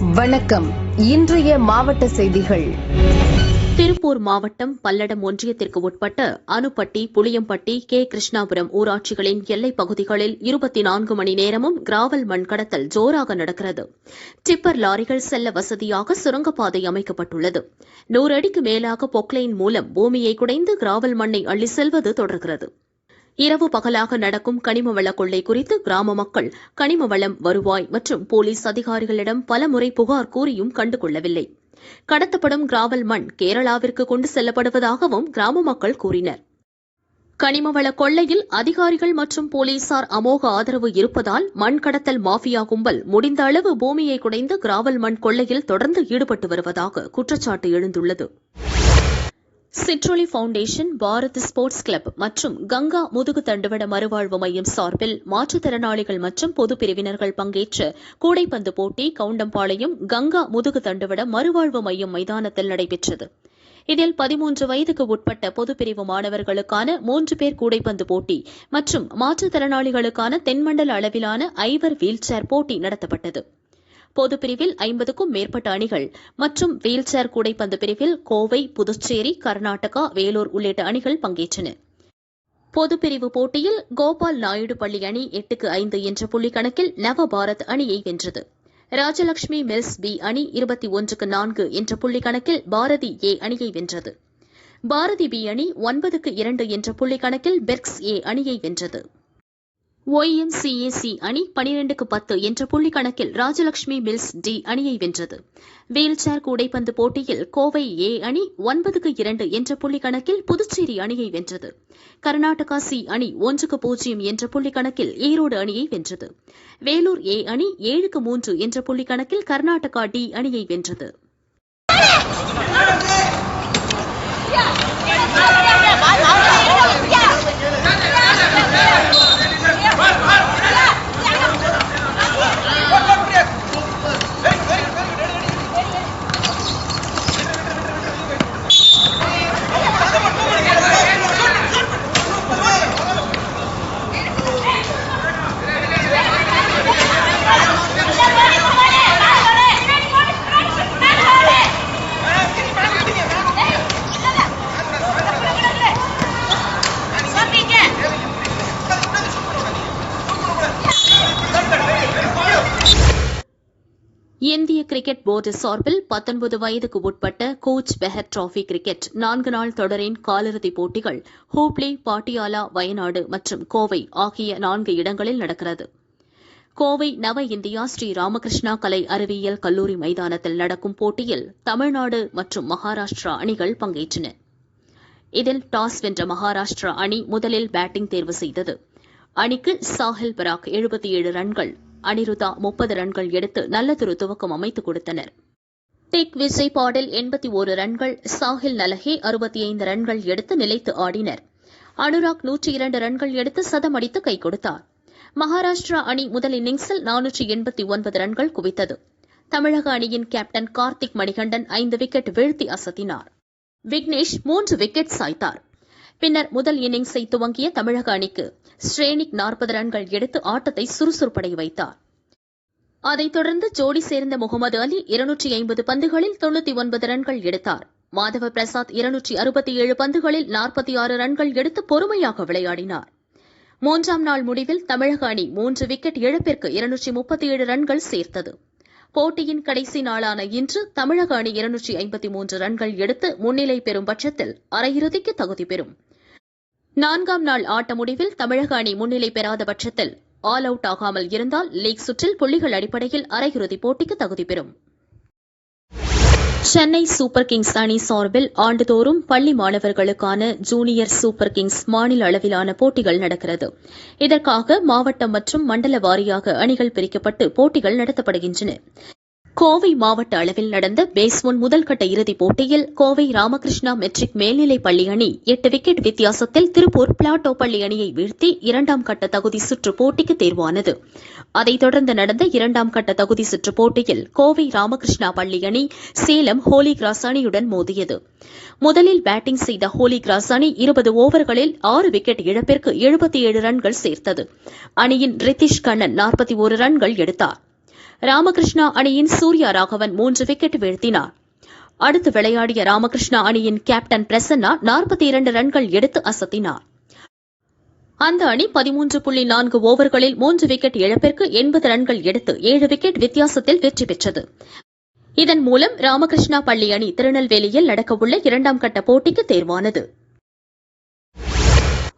வணக்கம். இன்றைய மாவட்ட செய்திகள். திருப்பூர் மாவட்டம் பல்லடம் ஒன்றியத்திற்கு உட்பட்ட அனுப்பட்டி புளியம்பட்டி கே. கிருஷ்ணாபுரம் ஊராட்சிகளின் எல்லைப் பகுதிகளில் இருபத்தி நான்கு மணி நேரமும் கிராவல் மண் கடத்தல் ஜோராக நடக்கிறது. டிப்பர் லாரிகள் செல்ல வசதியாக சுரங்கப்பாதை அமைக்கப்பட்டுள்ளது. நூறு அடிக்கு மேலாக பொக்லைன் மூலம் பூமியை குடைந்து கிராவல் மண்ணை அள்ளி செல்வது தொடர்கிறது. இரவு பகலாக நடக்கும் கனிம வள கொள்ளை குறித்து கிராம மக்கள் கனிம வளம் வருவாய் மற்றும் போலீஸ் அதிகாரிகளிடம் பலமுறை புகார் கூறியும் கண்டுகொள்ளவில்லை. கடத்தப்படும் கிராவல் மண் கேரளாவிற்கு கொண்டு செல்லப்படுவதாகவும் கிராம மக்கள் கூறினர். கனிமவள கொள்ளையில் அதிகாரிகள் மற்றும் போலீசார் அமோக ஆதரவு இருப்பதால் மண் கடத்தல் மாஃபியா கும்பல் முடிந்த அளவு பூமியை குடைந்து கிராவல் மண் கொள்ளையில் தொடர்ந்து ஈடுபட்டு வருவதாக குற்றச்சாட்டு எழுந்துள்ளது. சிற்றொலி ஃபவுண்டேஷன் பாரத் ஸ்போர்ட்ஸ் கிளப் மற்றும் கங்கா முதுகு தண்டுவட மறுவாழ்வு மையம் சார்பில் மாற்றுத்திறனாளிகள் மற்றும் பொது பிரிவினர்கள் பங்கேற்ற கூடைப்பந்து போட்டி கவுண்டம்பாளையம் கங்கா முதுகு தண்டுவட மறுவாழ்வு மையம் மைதானத்தில் நடைபெற்றது. இதில் பதிமூன்று வயதுக்கு உட்பட்ட பொதுப்பிரிவு மாணவர்களுக்கான மூன்று பேர் கூடைப்பந்து போட்டி மற்றும் மாற்றுத்திறனாளிகளுக்கான தென்மண்டல அளவிலான ஐவர் வீல் சேர் போட்டி நடத்தப்பட்டது. பொது பிரிவில் ஐம்பதுக்கும் மேற்பட்ட அணிகள் மற்றும் வீல் சேர் கூடைப்பந்து பிரிவில் கோவை புதுச்சேரி கர்நாடகா வேலூர் உள்ளிட்ட அணிகள் பங்கேற்றன. பொதுப்பிரிவு போட்டியில் கோபால் நாயுடு பள்ளி அணி எட்டுக்கு ஐந்து என்ற புள்ளி கணக்கில் நவபாரத் அணியை வென்றது. ராஜலட்சுமி மில்ஸ் பி அணி இருபத்தி ஒன்றுக்கு நான்கு என்ற புள்ளி கணக்கில் பாரதி ஏ அணியை வென்றது. பாரதி பி அணி ஒன்பதுக்கு இரண்டு என்ற புள்ளி கணக்கில் பெர்க்ஸ் ஏ அணியை வென்றது. ஒய்எம்சிஏசி அணி பனிரெண்டுக்கு பத்து என்ற புள்ளி கணக்கில் ராஜலட்சுமி மில்ஸ் டி அணியை வென்றது. வீல் சேர் கூடைப்பந்து போட்டியில் கோவை ஏ அணி ஒன்பதுக்கு இரண்டு என்ற புள்ளி கணக்கில் புதுச்சேரி அணியை வென்றது. கர்நாடகா சி அணி ஒன்றுக்கு பூஜ்ஜியம் என்ற புள்ளி கணக்கில் ஈரோடு அணியை வென்றது. வேலூர் ஏ அணி ஏழுக்கு மூன்று என்ற புள்ளி கணக்கில் கர்நாடகா டி அணியை வென்றது. போர்டு சார்பில் பத்தொன்பது வயதுக்கு உட்பட்ட கோச் பெஹர் டிராபி கிரிக்கெட் நான்கு நாள் தொடரின் காலிறுதிப் போட்டிகள் ஹூப்ளி பாட்டியாலா வயநாடு மற்றும் கோவை ஆகிய நான்கு இடங்களில் நடக்கிறது. கோவை நவ இந்தியா ஸ்ரீ ராமகிருஷ்ணா கலை அறிவியல் கல்லூரி மைதானத்தில் நடக்கும் போட்டியில் தமிழ்நாடு மற்றும் மகாராஷ்டிரா அணிகள் பங்கேற்றன. இதில் டாஸ் வென்ற மகாராஷ்டிரா அணி முதலில் பேட்டிங் தேர்வு செய்தது. அணிக்கு சாஹில் பராக் எழுபத்தி ஏழு ரன்கள் அனிருதா முப்பது ரன்கள் எடுத்து நல்லதொரு துவக்கம் அமைத்துக் கொடுத்தனர். டிக் விஜய் பாடில் எண்பத்தி ஒரு ரன்கள் சாஹில் நலஹே அறுபத்தி ஐந்து ரன்கள் எடுத்து நிலைத்து ஆடினர். அனுராக் நூற்றி இரண்டு ரன்கள் எடுத்து சதமடித்து கை கொடுத்தார். மகாராஷ்டிரா அணி முதல் இன்னிங்ஸில் நானூற்றி எண்பத்தி ஒன்பது ரன்கள் குவித்தது. தமிழக அணியின் கேப்டன் கார்த்திக் மணிகண்டன் ஐந்து விக்கெட் வீழ்த்தி அசத்தினார். விக்னேஷ் மூன்று விக்கெட் சாய்த்தார். பின்னர் முதல் இன்னிங்ஸை துவங்கிய தமிழக அணிக்கு ஸ்ரேனிக் நாற்பது ரன்கள் எடுத்து ஆட்டத்தை சுறுசுறுப்படை வைத்தார். அதைத் தொடர்ந்து ஜோடி சேர்ந்த முகமது அலி இருநூற்றி ஐம்பது பந்துகளில் தொண்ணூத்தி ஒன்பது ரன்கள் எடுத்தார். மாதவ பிரசாத் இருநூற்றி அறுபத்தி ஏழு பந்துகளில் நாற்பத்தி ஆறு ரன்கள் எடுத்து பொறுமையாக விளையாடினார். மூன்றாம் நாள் முடிவில் தமிழக அணி மூன்று விக்கெட் இழப்பிற்கு இருநூற்றி முப்பத்தி ஏழு ரன்கள் சேர்த்தது. போட்டியின் கடைசி நாளான இன்று தமிழக அணி இருநூற்றி ஐம்பத்தி மூன்று ரன்கள் எடுத்து முன்னிலை பெறும் பட்சத்தில் அரையிறுதிக்கு தகுதி பெறும். நான்காம் நாள் ஆட்ட முடிவில் தமிழக அணி முன்னிலை பெறாத பட்சத்தில் ஆல் அவுட் ஆகாமல் இருந்தால் லீக் சுற்றில் புள்ளிகள் அடிப்படையில் அரையிறுதிப் போட்டிக்கு தகுதி பெறும். சென்னை சூப்பர் கிங்ஸ் அணி சார்பில் ஆண்டுதோறும் பள்ளி மாணவர்களுக்கான ஜூனியர் சூப்பர் கிங்ஸ் மாநில அளவிலான போட்டிகள் நடக்கிறது. இதற்காக மாவட்டம் மற்றும் மண்டல வாரியாக அணிகள் பிரிக்கப்பட்டு போட்டிகள் நடத்தப்படுகின்றன. கோவை மாவட்ட அளவில் நடந்த பேஸ் ஒன் முதல்கட்ட இறுதிப் போட்டியில் கோவை ராமகிருஷ்ணா மெட்ரிக் மேல்நிலைப் பள்ளி அணி எட்டு விக்கெட் வித்தியாசத்தில் திருப்பூர் பிளாட்டோ பள்ளி அணியை வீழ்த்தி இரண்டாம் கட்ட தகுதி சுற்று போட்டிக்கு தேர்வானது. அதைத் தொடர்ந்து நடந்த இரண்டாம் கட்ட தகுதி சுற்று போட்டியில் கோவை ராமகிருஷ்ணா பள்ளி அணி சேலம் ஹோலி கிராஸ் அணியுடன் மோதியது. முதலில் பேட்டிங் செய்த ஹோலி கிராஸ் அணி இருபது ஓவர்களில் ஆறு விக்கெட் இழப்பிற்கு எழுபத்தி ஏழு ரன்கள் சேர்த்தது. அணியின் ரித்திஷ் கண்ணன் நாற்பத்தி ஒரு ரன்கள் எடுத்தார். ராமகிருஷ்ணா அணியின் சூர்யா ராகவன் மூன்று விக்கெட் வீழ்த்தினார். அடுத்து விளையாடிய ராமகிருஷ்ணா அணியின் கேப்டன் பிரசன்னா நாற்பத்தி இரண்டு ரன்கள் எடுத்து அசத்தினார். அந்த அணி பதிமூன்று புள்ளி நான்கு ஓவர்களில் மூன்று விக்கெட் இழப்பிற்கு எண்பது ரன்கள் எடுத்து ஏழு விக்கெட் வித்தியாசத்தில் வெற்றி பெற்றது. இதன் மூலம் ராமகிருஷ்ணா பள்ளி அணி திருநெல்வேலியில் நடக்கவுள்ள இரண்டாம் கட்ட போட்டிக்கு தேர்வானது.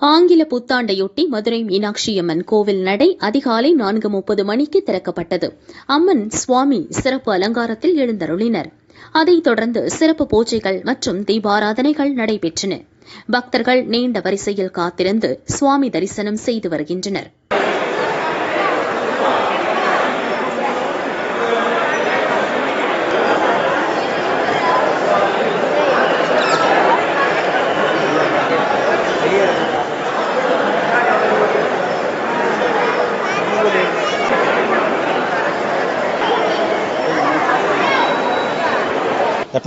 ஆங்கில புத்தாண்டையொட்டி மதுரை மீனாட்சி அம்மன் கோவில் நடை அதிகாலை நான்கு முப்பது மணிக்கு திறக்கப்பட்டது. அம்மன் சுவாமி சிறப்பு அலங்காரத்தில் எழுந்தருளினர். அதைத் தொடர்ந்து சிறப்பு பூஜைகள் மற்றும் தீபாராதனைகள் நடைபெற்றன. பக்தர்கள் நீண்ட வரிசையில் காத்திருந்து சுவாமி தரிசனம் செய்து வருகின்றனர்.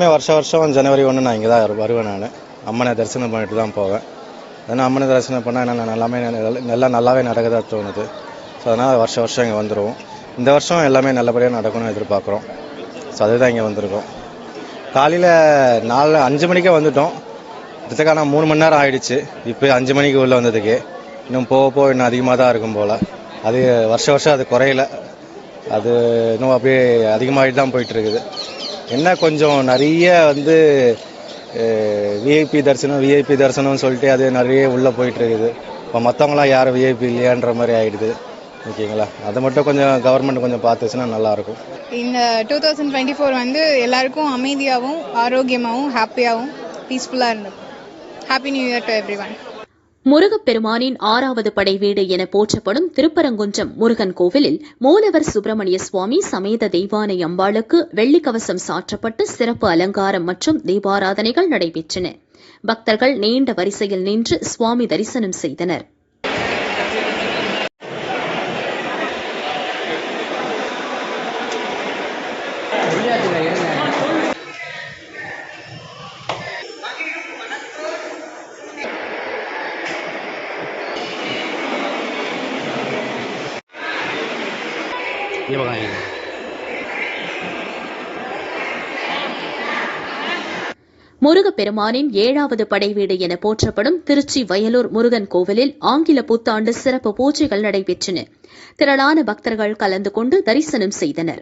எப்போவுமே வருஷம் வருஷம் ஜனவரி ஒன்று நான் இங்கே தான் வருவேன் நான். அம்மனை தரிசனம் பண்ணிட்டு தான் போவேன். ஏன்னா அம்மனை தரிசனம் பண்ணால் என்ன எல்லாமே நல்லா நல்லாவே நடக்குதா தோணுது. ஸோ அதனால் வருஷம் வருஷம் இங்கே வந்துடுவோம் இந்த வருஷம் எல்லாமே நல்லபடியாக நடக்கணும்னு எதிர்பார்க்குறோம். ஸோ அதுதான் இங்கே வந்திருக்கோம். காலையில் நாலு அஞ்சு மணிக்கே வந்துட்டோம். இதுக்கான மூணு மணி நேரம் ஆயிடுச்சு. இப்போ அஞ்சு மணிக்கு உள்ளே வந்ததுக்கு. இன்னும் போக போக இன்னும் அதிகமாக தான் இருக்கும் போல். அது வருஷம் வருஷம் அது குறையல. அது இன்னும் அப்படியே அதிகமாகிட்டு தான் போயிட்டுருக்குது என்ன கொஞ்சம் நிறைய வந்து விஐபி தரிசனம் விஐபி தரிசனம்னு சொல்லிட்டு அது நிறைய உள்ளே போயிட்டுருக்குது. இப்போ மற்றவங்களாம் யாரும் விஐபி இல்லையான்ற மாதிரி ஆகிடுது ஓகேங்களா? அதை மட்டும் கொஞ்சம் கவர்மெண்ட் கொஞ்சம் பார்த்துச்சுன்னா நல்லாயிருக்கும். இந்த டூ தௌசண்ட் டுவெண்ட்டி ஃபோர் வந்து எல்லாருக்கும் அமைதியாகவும் ஆரோக்கியமாகவும் ஹாப்பியாகவும் பீஸ்ஃபுல்லாக இருந்தது. Happy new year to every one முருகப்பெருமானின் ஆறாவது படை வீடு என போற்றப்படும் திருப்பரங்குன்றம் முருகன் கோவிலில் மூலவர் சுப்பிரமணிய சுவாமி சமேத தெய்வானை அம்பாளுக்கு வெள்ளிக்கவசம் சாற்றப்பட்டு சிறப்பு அலங்காரம் மற்றும் தீபாராதனைகள் நடைபெற்றன. பக்தர்கள் நீண்ட வரிசையில் நின்று சுவாமி தரிசனம் செய்தனர். முருகப்பெருமானின் ஏழாவது படைவீடு என போற்றப்படும் திருச்சி வயலூர் முருகன் கோவிலில் ஆங்கில புத்தாண்டு சிறப்பு பூஜைகள் நடைபெற்றன. திரளான பக்தர்கள் கலந்து கொண்டு தரிசனம் செய்தனர்.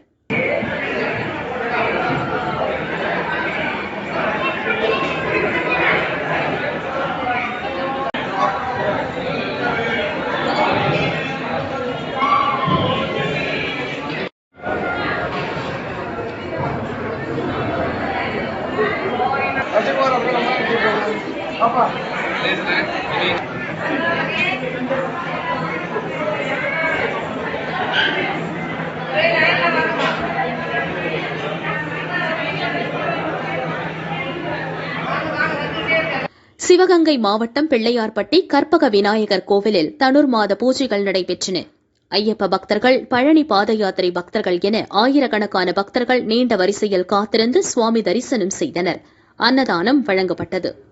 சிவகங்கை மாவட்டம் பிள்ளையார்பட்டி கற்பக விநாயகர் கோவிலில் தனுர் மாத பூஜைகள் நடைபெற்றன. ஐயப்ப பக்தர்கள் பழனி பாத யாத்திரை பக்தர்கள் என ஆயிரக்கணக்கான பக்தர்கள் நீண்ட வரிசையில் காத்திருந்து சுவாமி தரிசனம் செய்தனர். அன்னதானம் வழங்கப்பட்டது.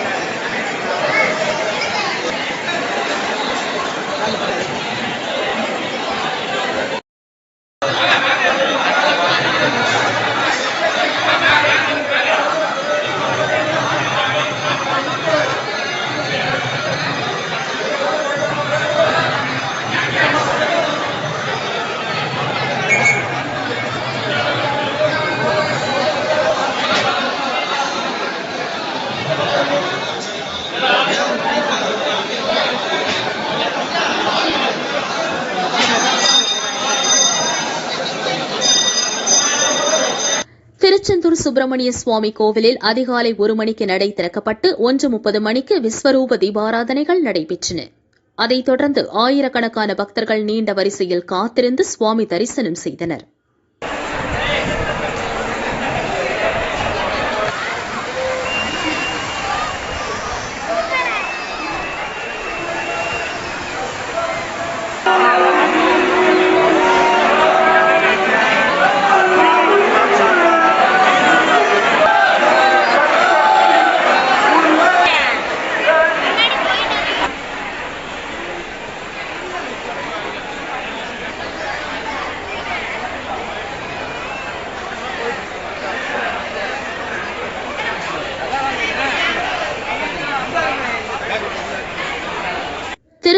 சுப்பிரமணிய சுவாமி கோவிலில் அதிகாலை ஒரு மணிக்கு நடை திறக்கப்பட்டு ஒன்று முப்பது மணிக்கு விஸ்வரூப தீபாராதனைகள் நடைபெற்றன. அதைத் தொடர்ந்து ஆயிரக்கணக்கான பக்தர்கள் நீண்ட வரிசையில் காத்திருந்து சுவாமி தரிசனம் செய்தனர்.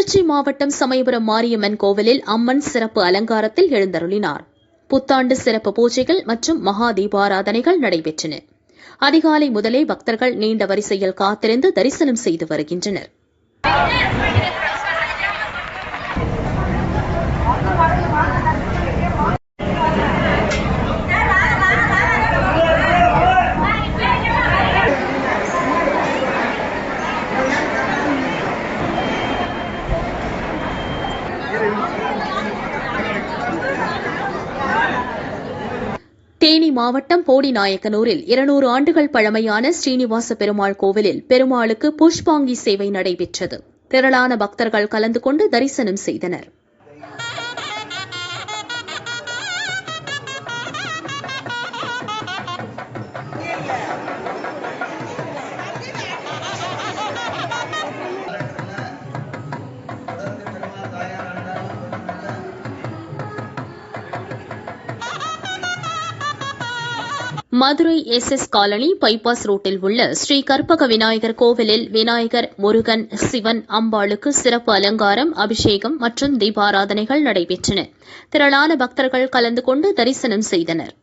திருச்சி மாவட்டம் சமயபுரம் மாரியம்மன் கோவிலில் அம்மன் சிறப்பு அலங்காரத்தில் எழுந்தருளினார். புத்தாண்டு சிறப்பு பூஜைகள் மற்றும் மகா தீபாராதனைகள் நடைபெற்றன. அதிகாலை முதலே பக்தர்கள் நீண்ட வரிசையில் காத்திருந்து தரிசனம் செய்து வருகின்றனர். தேனி மாவட்டம் போடிநாயக்கனூரில் இருநூறு ஆண்டுகள் பழமையான ஸ்ரீனிவாச பெருமாள் கோவிலில் பெருமாளுக்கு புஷ்பாங்கி சேவை நடைபெற்றது. திரளான பக்தர்கள் கலந்து கொண்டு தரிசனம் செய்தனர். Madurai S S colony bypass ரோட்டில் உள்ள ஸ்ரீ கற்பக விநாயகர் கோவிலில் விநாயகர் முருகன் சிவன் அம்பாளுக்கு சிறப்பு அலங்காரம் அபிஷேகம் மற்றும் தீபாராதனைகள் நடைபெற்றன. திரளான பக்தர்கள் கலந்து கொண்டு தரிசனம் செய்தனர்.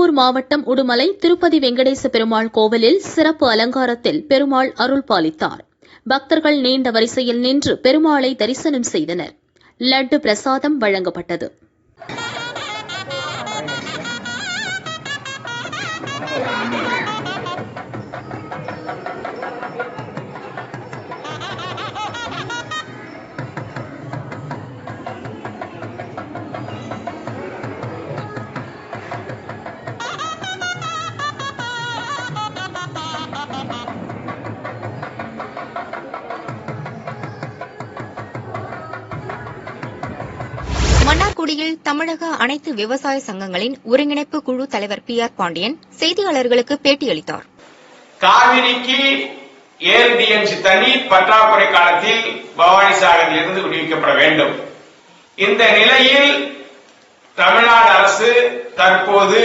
திருப்பூர் மாவட்டம் உடுமலை திருப்பதி வெங்கடேச பெருமாள் கோவிலில் சிறப்பு அலங்காரத்தில் பெருமாள் அருள் பாலித்தார். பக்தர்கள் நீண்ட வரிசையில் நின்று பெருமாளை தரிசனம் செய்தனர். லட்டு பிரசாதம் வழங்கப்பட்டது. தூத்துக்குடியில் தமிழக அனைத்து விவசாய சங்கங்களின் ஒருங்கிணைப்பு குழு தலைவர் பி ஆர் பாண்டியன் செய்தியாளர்களுக்கு பேட்டியளித்தார். காவிரிக்கு ஏழு டிஎம்சி தண்ணீர் பற்றாக்குறை காலத்தில் பவானி சாகரில் இருந்து விடுவிக்கப்பட வேண்டும். இந்த நிலையில் தமிழ்நாடு அரசு தற்போது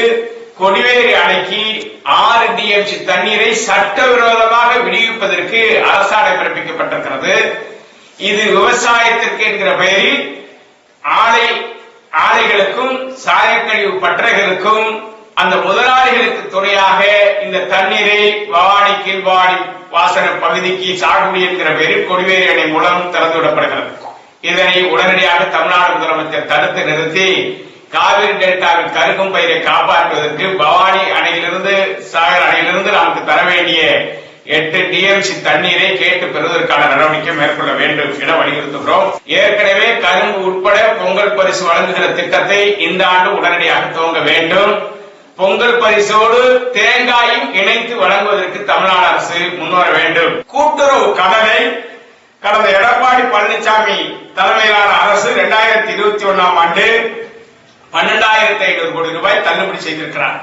கொடிவேரி அணைக்கு ஆறு டிஎம்சி தண்ணீரை சட்டவிரோதமாக விடுவிப்பதற்கு அரசாணை பிறப்பிக்கப்பட்டிருக்கிறது. இது விவசாயத்திற்கு என்கிற பெயரில் ஆலை ஆலைகளுக்கும் சாயக்கழிவு பற்றைகளுக்கும் அந்த முதலாளிகளுக்கு துணையாக இந்த தண்ணீரை பவானி கீழ்வாடி வாசன பகுதிக்கு சாகுடி என்கிற பெயரில் கொடிவேரி அணை மூலம் திறந்துவிடப்படுகிறது இதனை உடனடியாக தமிழ்நாடு முதலமைச்சர் தடுத்து நிறுத்தி காவிரி டெல்டாவின் கருகும் பயிரை காப்பாற்றுவதற்கு பவானி அணையிலிருந்து சாகர் அணையிலிருந்து நமக்கு தர வேண்டிய எட்டு டிஎம்சி தண்ணீரை கேட்டு பெறுவதற்கான நடவடிக்கை மேற்கொள்ள வேண்டும் என வலியுறுத்துகிறோம். ஏற்கனவே கரும்பு உட்பட பொங்கல் பரிசு வழங்குகிற திட்டத்தை இந்த ஆண்டு உடனடியாக துவங்க வேண்டும். பொங்கல் பரிசோடு தேங்காயும் இணைத்து வழங்குவதற்கு தமிழ்நாடு அரசு முன்வர வேண்டும். கூட்டுறவு கடனை கடந்த எடப்பாடி பழனிசாமி தலைமையிலான அரசு இரண்டாயிரத்தி இருபத்தி ஒன்னாம் ஆண்டு பன்னெண்டாயிரத்தி ஐநூறு கோடி ரூபாய் தள்ளுபடி செய்திருக்கிறார்.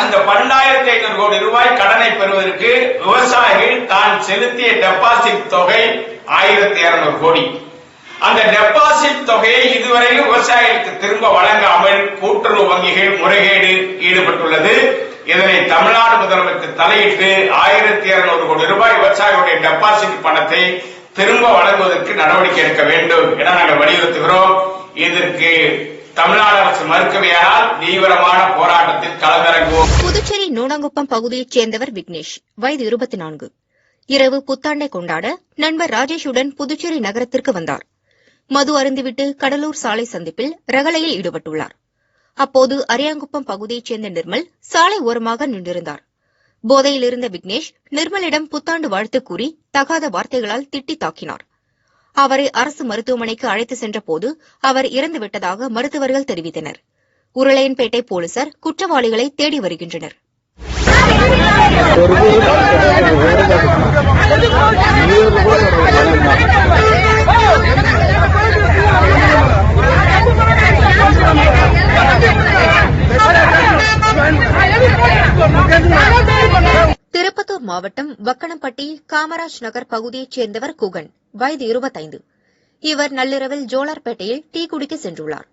அந்த பன்னெண்டாயிரத்தி ஐநூறு கோடி ரூபாய் கடனை பெறுவதற்கு விவசாயிகள் தான் செலுத்திய டெபாசிட் தொகை ஆயிரத்தி இருநூறு கோடி. அந்த டெபாசிட் தொகையை இதுவரையில் விவசாயிகளுக்கு திரும்ப வழங்காமல் கூட்டுறவு வங்கிகள் முறைகேடு ஈடுபட்டுள்ளது. இதனை தமிழ்நாடு முதலமைச்சர் தலையிட்டு ஆயிரத்தி இருநூறு கோடி ரூபாய் விவசாயிகளுடைய டெபாசிட் பணத்தை திரும்ப வழங்குவதற்கு நடவடிக்கை எடுக்க வேண்டும் என நாங்கள் வலியுறுத்துகிறோம். இதற்கு தமிழ்நாடு அரசு மறுக்கவையானால் தீவிரமான போராட்டத்தில் களமிறங்குவோம். புதுச்சேரி நூனங்குப்பம் பகுதியைச் சேர்ந்தவர் விக்னேஷ். வயது இருபத்தி நான்கு இரவு புத்தாண்டை கொண்டாட நண்பர் ராஜேஷுடன் புதுச்சேரி நகரத்திற்கு வந்தார். மது அருந்துவிட்டு கடலூர் சாலை சந்திப்பில் ரகளையில் ஈடுபட்டுள்ளார். அப்போது அரியாங்குப்பம் பகுதியைச் சேர்ந்த நிர்மல் சாலை ஓரமாக நின்றிருந்தார். போதையில் இருந்த விக்னேஷ் நிர்மலிடம் புத்தாண்டு வாழ்த்து கூறி தகாத வார்த்தைகளால் திட்டி தாக்கினார். அவரை அரசு மருத்துவமனைக்கு அழைத்து சென்றபோது அவர் இறந்துவிட்டதாக மருத்துவர்கள் தெரிவித்தனர். உருளையன்பேட்டை போலீசார் குற்றவாளிகளை தேடி வருகின்றனர். திருப்பத்தூர் மாவட்டம் வக்கணம்பட்டி காமராஜ் நகர் பகுதியைச் சேர்ந்தவர் குகன் வயது இருபத்தைந்து. இவர் நள்ளிரவில் ஜோலார்பேட்டையில் டீ குடிக்க சென்றுள்ளார்.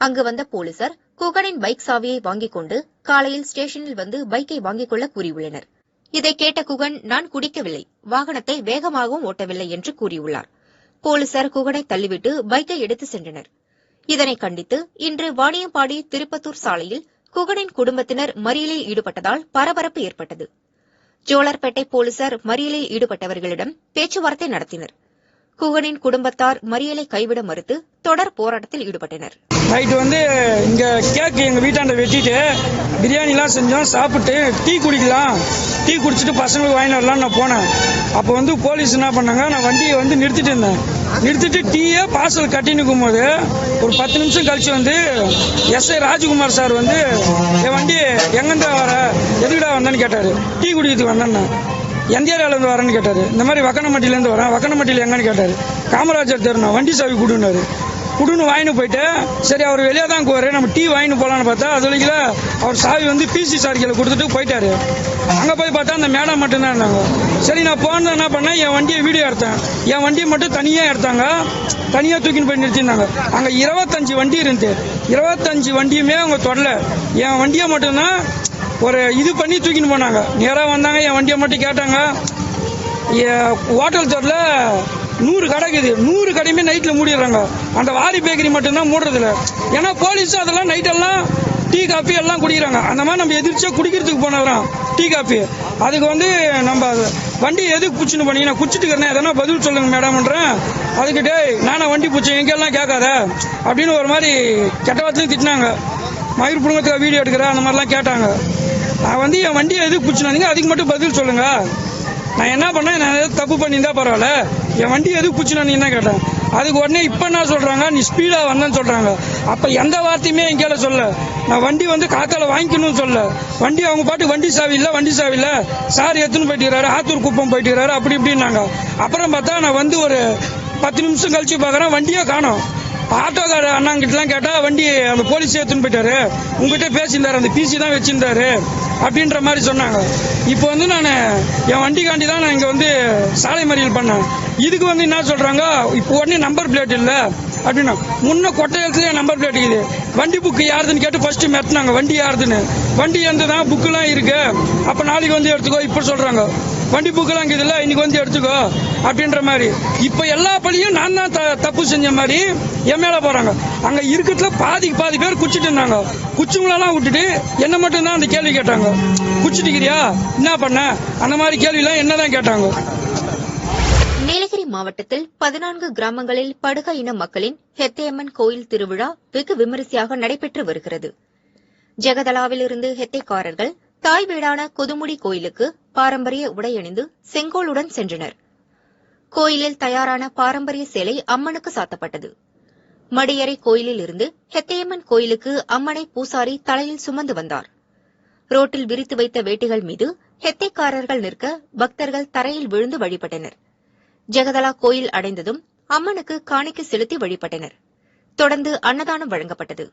அங்கு வந்த போலீசார் குகனின் பைக் சாவியை வாங்கிக் கொண்டு காலையில் ஸ்டேஷனில் வந்து பைக்கை வாங்கிக் கொள்ள கூறியுள்ளனர். இதை கேட்ட குகன் நான் குடிக்கவில்லை. வாகனத்தை வேகமாகவும் ஓட்டவில்லை என்று கூறியுள்ளார். போலீசார் குகனை தள்ளிவிட்டு பைக்கை எடுத்து சென்றனர். இதனை கண்டித்து இன்று வாணியம்பாடி திருப்பத்தூர் சாலையில் குகனின் குடும்பத்தினர் மறியலில் ஈடுபட்டதால் பரபரப்பு ஏற்பட்டது. ஜோலார்பேட்டை போலீசார் மறியலில் ஈடுபட்டவர்களிடம் பேச்சுவார்த்தை நடத்தினர் குகனின் குடும்பத்தார் மறியலை கைவிட மறுத்து தொடர் போராட்டத்தில் ஈடுபட்டனர். நைட்டு வந்து இங்க கேக் எங்க வீட்டாண்ட வெட்டிட்டு பிரியாணிலாம் செஞ்சோம் சாப்பிட்டு டீ குடிக்கலாம். டீ குடிச்சிட்டு பசங்களுக்கு வாங்கிட்டு வரலாம் நான் போனேன். அப்போ வந்து போலீஸ் என்ன பண்ணாங்க நான் வண்டியை வந்து நிறுத்திட்டு இருந்தேன். நிறுத்திட்டு டீயே பார்சல் கட்டி நிற்கும் போது ஒரு பத்து நிமிஷம் கழிச்சு வந்து எஸ்ஐ ராஜ்குமார் சார் வந்து என் வண்டி எங்கேருந்து வர? எதுக்குடா வந்தேன்னு கேட்டாரு. டீ குடிக்கிறதுக்கு வந்தேன்னு. எந்த இருந்து வரேன்னு கேட்டாரு. இந்த மாதிரி வக்கனமட்டில இருந்து வரேன். வக்கனமட்டியில் எங்கன்னு கேட்டாரு. காமராஜர் தெருண்ணா வண்டி சாவி கொடுனாரு குடுன்னு வாங்கிட்டு போயிட்டு சரி அவர் வெளியே தான் போவார். நம்ம டீ வாங்கிட்டு போகலான்னு பார்த்தா அது வரைக்கும் அவர் சாவி வந்து பிசி சார்கில கொடுத்துட்டு போயிட்டாரு. அங்கே போய் பார்த்தா அந்த மேடம் மட்டும்தான் இருந்தாங்க. சரி நான் போனது என்ன பண்ணேன்? என் வண்டியை வீடியோ எடுத்தேன். என் வண்டியை மட்டும் தனியாக எடுத்தாங்க. தனியாக தூக்கின்னு போய் நிறுத்திருந்தாங்க அங்கே இருபத்தஞ்சு வண்டி இருந்து இருபத்தஞ்சு வண்டியுமே அவங்க தொடல. என் வண்டியை மட்டும்தான் ஒரு இது பண்ணி தூக்கின்னு போனாங்க. நேராக வந்தாங்க என் வண்டியை மட்டும் கேட்டாங்க. ஹோட்டல் தோட்டில் நூறு கடை இருக்குது. நூறு கடையுமே நைட்டில் மூடிடுறாங்க. அந்த வாரி பேக்கரி மட்டும்தான் மூடுறதில்ல. ஏன்னா போலீஸ் அதெல்லாம் நைட்டெல்லாம் டீ காஃபி எல்லாம் குடிக்கிறாங்க. அந்த மாதிரி நம்ம எதிர்த்தா குடிக்கிறதுக்கு போனவரான் டீ காஃபி அதுக்கு வந்து நம்ம வண்டி எதுக்கு பிடிச்சின்னு பண்ணீங்க நான் குச்சிட்டு இருக்கிறேன் எதனா பதில் சொல்லுங்க மேடம்ன்றேன். அதுக்கு டேய் நானா வண்டி பிடிச்சேன் எங்கெல்லாம் கேட்காத? அப்படின்னு ஒரு மாதிரி கெட்ட வார்த்தையும் திட்டினாங்க. மயிர் புடுங்கத்துக்கு வீடியோ எடுக்கிற அந்த மாதிரிலாம் கேட்டாங்க. நான் வந்து என் வண்டியை எதுக்கு பிடிச்சினாங்க அதுக்கு மட்டும் பதில் சொல்லுங்க. நான் என்ன பண்ணேன்? நான் ஏதாவது தப்பு பண்ணியிருந்தா பரவாயில்ல. என் வண்டி எதுக்கு பிடிச்சினான்னு கேட்டேன் அதுக்கு உடனே இப்போ என்ன சொல்கிறாங்க நீ ஸ்பீடாக வந்தேன்னு சொல்கிறாங்க அப்போ எந்த வார்த்தையுமே என் கீழே சொல்ல. நான் வண்டி வந்து காத்தால வாங்கிக்கணும்னு சொல்ல. வண்டி அவங்க பாட்டு வண்டி சாவி இல்லை வண்டி சாவி இல்லை சார் எத்துன்னு போயிட்டுறாரு ஆத்தூர் குப்பம் போயிட்டுறாரு அப்படி இப்படின்னாங்க. அப்புறம் பார்த்தா நான் வந்து ஒரு பத்து நிமிஷம் கழிச்சு பார்க்குறேன் வண்டியே காணோம். ஆட்டோக்கார அண்ணாங்கிட்டலாம் கேட்டா வண்டி அந்த போலீஸ் எடுத்துன்னு போயிட்டாரு. உங்ககிட்ட பேசியிருந்தாரு அந்த பிசி தான் வச்சிருந்தாரு அப்படின்ற மாதிரி சொன்னாங்க. இப்போ வந்து நான் என் வண்டிக்காண்டி தான் நான் இங்க வந்து சாலை மறியல் பண்ணேன். இதுக்கு வந்து என்ன சொல்றாங்க இப்போ உடனே நம்பர் பிளேட் இல்ல அப்படின்னா முன்ன கொட்டையத்துல நம்பர் பிளேட் இருக்குது. வண்டி புக்கு யாருதுன்னு கேட்டு ஃபர்ஸ்ட் மெத்தினாங்க வண்டி யாருதுன்னு. வண்டி எந்த தான் புக்கெல்லாம் இருக்கு. அப்ப நாளைக்கு வந்து எடுத்துக்கோ இப்ப சொல்றாங்க. வண்டி புக்கெல்லாம் இல்லை இன்னைக்கு வந்து எடுத்துக்கோ அப்படின்ற மாதிரி. இப்போ எல்லா பள்ளியும் நான் தான் த- தப்பு செஞ்ச மாதிரி என் மேலே போறாங்க. அங்க இருக்கிறதுல பாதிக்கு பாதி பேர் குச்சிட்டு இருந்தாங்க. குச்சிங்களெல்லாம் விட்டுட்டு என்ன மட்டும் தான் அந்த கேள்வி கேட்டாங்க. குச்சிட்டுக்கிறியா? என்ன பண்ண? அந்த மாதிரி கேள்வி எல்லாம் என்னதான் கேட்டாங்க. நீலகிரி மாவட்டத்தில் பதினான்கு கிராமங்களில் படுக இன மக்களின் ஹெத்தையம்மன் கோயில் திருவிழா வெகு விமரிசையாக நடைபெற்று வருகிறது. ஜெகதலாவிலிருந்து ஹெத்தைக்காரர்கள் தாய் வீடான கொதுமுடி கோயிலுக்கு பாரம்பரிய உடையணிந்து செங்கோலுடன் சென்றனர். கோயிலில் தயாரான பாரம்பரிய சேலை அம்மனுக்கு சாத்தப்பட்டது. மடியறை கோயிலில் இருந்து ஹெத்தையம்மன் கோயிலுக்கு அம்மனை பூசாரி தலையில் சுமந்து வந்தார். ரோட்டில் விரித்து வைத்த வேட்டிகள் மீது ஹெத்தைக்காரர்கள் நிற்க பக்தர்கள் தரையில் விழுந்து வழிபட்டனர். ஜெகதலா கோயில் அடைந்ததும் அம்மனுக்கு காணிக்கை செலுத்தி வழிபட்டனர். தொடர்ந்து அன்னதானம் வழங்கப்பட்டது.